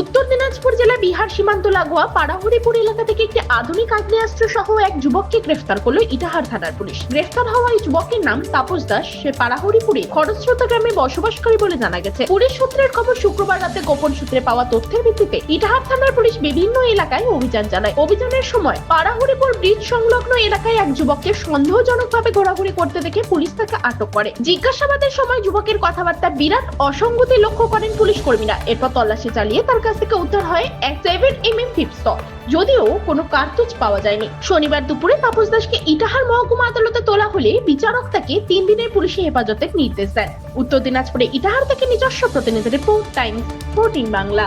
উত্তর দিনাজপুর জেলা বিহার সীমান্ত লাগোয়া পাড়াহরিপুর এলাকা থেকে একটি আধুনিক আগ্নেয়াস্ত্র সহ এক যুবককে গ্রেফতার করল ইটাহার থানার পুলিশ। গ্রেফতার হওয়া এই যুবকের নাম তাপস দাস। সে পাড়াহরিপুরে খরস্রোতা গ্রামে বসবাস বসবাসকারী বলে জানা গেছে। পুলিশ সূত্রের খবর, শুক্রবার রাতে গোপন সূত্রে পাওয়া তথ্যের ভিত্তিতে ইটাহার থানার পুলিশ বিভিন্ন এলাকায় অভিযান চালায়। অভিযানের সময় পাড়াহরিপুর ব্রিজ সংলগ্ন এলাকায় এক যুবককে সন্দেহজনকভাবে ঘোরাঘুরি করতে দেখে পুলিশ তাকে আটক করে। জিজ্ঞাসাবাদের সময় যুবকের কথাবার্তা বিরাট অসঙ্গতি লক্ষ্য করেন পুলিশ কর্মীরা। এরপর তল্লাশি চালিয়ে তার কাছ থেকে উদ্ধার হয় এক সেভেন এম এম যদিও কোনো কার্তুজ পাওয়া যায়নি। শনিবার দুপুরে তাপস দাসকে ইটাহার মহকুমা আদালতে তোলা হলে বিচারক তাকে তিন দিনের পুলিশি হেফাজতের নির্দেশ দেন। উত্তর দিনাজপুরে ইটাহার থেকে নিজস্ব প্রতিনিধি রিপোর্ট, টাইমস, ফোরটিন বাংলা।